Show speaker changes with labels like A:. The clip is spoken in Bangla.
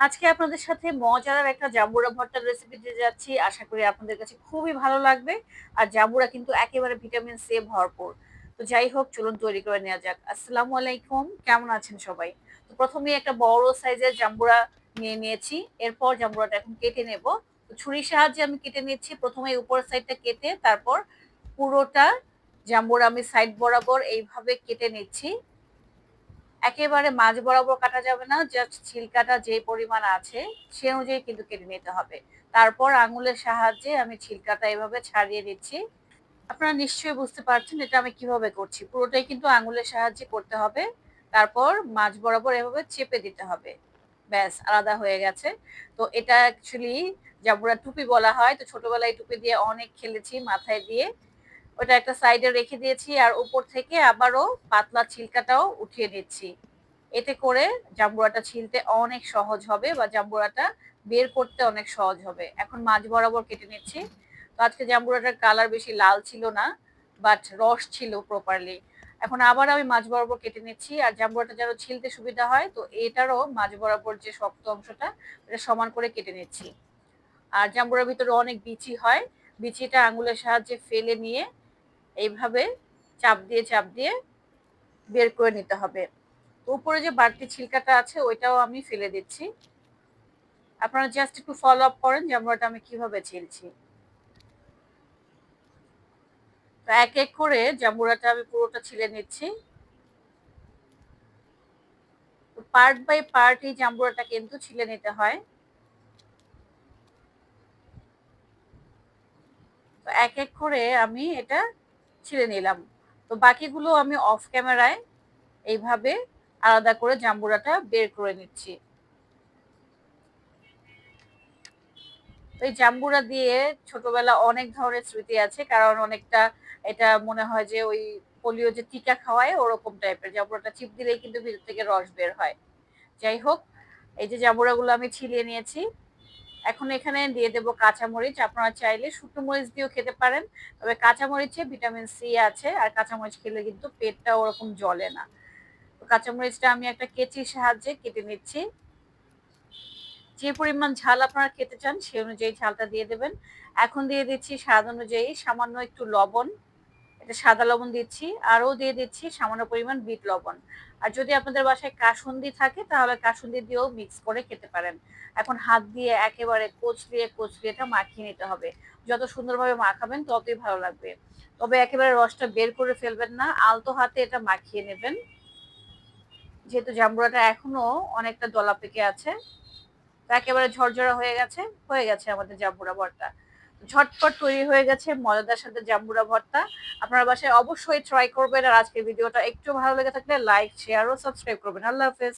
A: আজকে আপনাদের সাথে মজার একটা জাম্বুরা ভর্তার রেসিপি দিতে যাচ্ছি। আশা করি আপনাদের কাছে খুবই ভালো লাগবে। আর জাম্বুরা কিন্তু একেবারে ভিটামিন সি ভরপুর। তো যাই হোক, চলুন তৈরি করে নেওয়া যাক। আসসালামু আলাইকুম, কেমন আছেন সবাই? তো প্রথমে একটা বড় সাইজের জাম্বুরা নিয়ে নিয়েছি। এরপর জাম্বুরাটা এখন কেটে নেব। তো ছুরির সাহায্যে আমি কেটে নিচ্ছি। প্রথমে উপর সাইডটা কেটে তারপর পুরোটা জাম্বুরা আমি সাইড বরাবর এইভাবে কেটে নিচ্ছি। একেবারে মাঝ বরাবর কাটা যাবে না জাস্ট ছিলকাটা যে পরিমাণ আছে, সে অনুযায়ী কিন্তু কেটে নিতে হবে। তারপর আঙুলের সাহায্যে আমি ছিলকাটা এভাবে ছাড়িয়ে দিচ্ছি। আপনারা নিশ্চয়ই বুঝতে পারছেন এটা আমি কীভাবে করছি। পুরোটাই কিন্তু আঙুলের সাহায্যে করতে হবে। তারপর মাঝ বরাবর এভাবে চেপে দিতে হবে। ব্যাস, আলাদা হয়ে গেছে। তো এটা অ্যাকচুয়ালি জাবুরা টুপি বলা হয়। তো ছোটবেলায় টুপি দিয়ে অনেক খেলেছি মাথায় দিয়ে। ওটা একটা সাইডে রেখে দিয়েছি আর উপর থেকে আবারও পাতলা ছিলকাটাও উঠিয়ে নিচ্ছি। এতে করে জাম্বুরাটা ছিলতে অনেক সহজ হবে বা জাম্বুরাটা বের করতে অনেক সহজ হবে। এখন মাঝ বরাবর কেটে নিচ্ছি। তো আজকে জাম্বুরাটার কালার বেশি লাল ছিল না, বাট রস ছিল প্রপারলি এখন আবার আমি মাঝ বরাবর কেটে নিচ্ছি আর জাম্বুরাটা যেন ছিলতে সুবিধা হয়, তো এটারও মাঝ বরাবর যে শক্ত অংশটা, এটা সমান করে কেটে নিচ্ছি। আর জাম্বুরার ভিতরে অনেক বিচি হয়। বিচিটা আঙুলের সাহায্যে ফেলে নিয়ে এইভাবে চাপ দিয়ে চাপ দিয়ে বের করে নিতে হবে। উপরে যে বাড়তি ছিলকাটা আছে, ওইটাও আমি ফেলে দিচ্ছি। আপনারা জাস্ট একটু ফলো আপ করেন যে আমরা আমি কীভাবে ছিলছি। এক এক করে জাম্বুরাটা আমি পুরোটা ছিলে নিচ্ছি। পার্ট বাই পার্ট এই জাম্বুরাটা কিন্তু ছিলে নিতে হয়। তো এক এক করে আমি এটা ছিলে নিলাম। তো বাকিগুলো আমি অফ ক্যামেরায় এইভাবে আলাদা করে জাম্বুরাটা বের করে নিচ্ছি। এই জাম্বুরা দিয়ে ছোটবেলা অনেক ধরনের স্মৃতি আছে, কারণ অনেকটা এটা মনে হয় যে ওই পোলিও যে টিকা খাওয়ায় ওরকম টাইপের। জাম্বুরাটা চিপ দিলেই কিন্তু ভিতর থেকে রস বের হয়। যাই হোক, এই যে জাম্বুরাগুলো আমি ছিলিয়ে নিয়েছি। এখন এখানে দিয়ে দেবো কাঁচামরিচ। আপনারা চাইলে শুকনো মরিচ দিয়েও খেতে পারেন। তবে কাঁচামরিচে ভিটামিন সি আছে, আর কাঁচামরিচ খেলে কিন্তু পেটটা ওরকম জ্বলে না। তো কাঁচামরিচটা আমি একটা কেচির সাহায্যে কেটে নিচ্ছি। যে পরিমাণ ঝাল আপনারা খেতে চান, সেই অনুযায়ী ঝালটা দিয়ে দেবেন। এখন দিয়ে দিচ্ছি স্বাদ অনুযায়ী সামান্য একটু লবণ। এটা সাদা লবণ দিচ্ছি, আরও দিয়ে দিচ্ছি সামান্য পরিমাণ বিট লবণ। আর যদি আপনাদের বাসায় কাসুন্দি থাকে, তাহলে কাসুন্দি দিয়েও মিক্স করে খেতে পারেন। এখন হাত দিয়ে একেবারে কচলিয়ে কচলিয়ে এটা মাখিয়ে নিতে হবে। যত সুন্দরভাবে মাখাবেন, ততই ভালো লাগবে। তবে একেবারে রসটা বের করে ফেলবেন না, আলতো হাতে এটা মাখিয়ে নেবেন। যেহেতু জাম্বুরাটা এখনও অনেকটা দলা পেকে আছে, তো একেবারে ঝরঝরা হয়ে গেছে হয়ে গেছে আমাদের জাম্বুরা ভর্তা ঝটপট তৈরি হয়ে গেছে মজাদার সাথে জাম্বুরা ভর্তা। আপনারা বাসায় অবশ্যই ট্রাই করবেন আর আজকের ভিডিওটা একটু ভালো লেগে থাকলে লাইক শেয়ার ও সাবস্ক্রাইব করবেন। আল্লাহ হাফেজ।